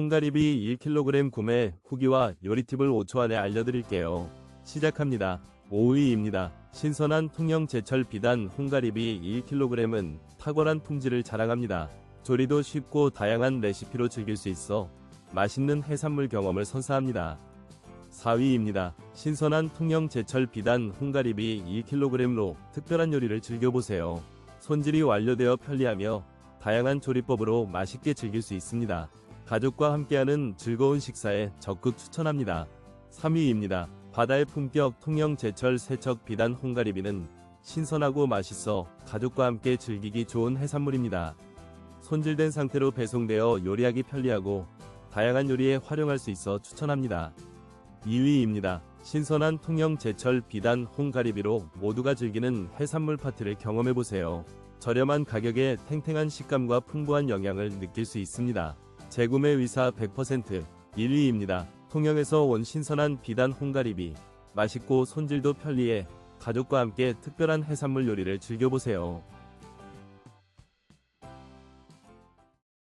홍가리비 1kg 구매 후기와 요리 팁을 5초 안에 알려드릴게요. 시작합니다. 5위입니다. 신선한 통영 제철 비단 홍가리비 1kg은 탁월한 품질을 자랑합니다. 조리도 쉽고 다양한 레시피로 즐길 수 있어 맛있는 해산물 경험을 선사합니다. 4위입니다. 신선한 통영 제철 비단 홍가리비 2kg로 특별한 요리를 즐겨보세요. 손질이 완료되어 편리하며 다양한 조리법으로 맛있게 즐길 수 있습니다. 가족과 함께하는 즐거운 식사에 적극 추천합니다. 3위입니다. 바다의 품격 통영 제철 세척 비단 홍가리비는 신선하고 맛있어 가족과 함께 즐기기 좋은 해산물입니다. 손질된 상태로 배송되어 요리하기 편리하고 다양한 요리에 활용할 수 있어 추천합니다. 2위입니다. 신선한 통영 제철 비단 홍가리비로 모두가 즐기는 해산물 파티를 경험해보세요. 저렴한 가격에 탱탱한 식감과 풍부한 영양을 느낄 수 있습니다. 재구매 의사 100% 1위입니다. 통영에서 온 신선한 비단 홍가리비. 맛있고 손질도 편리해 가족과 함께 특별한 해산물 요리를 즐겨보세요.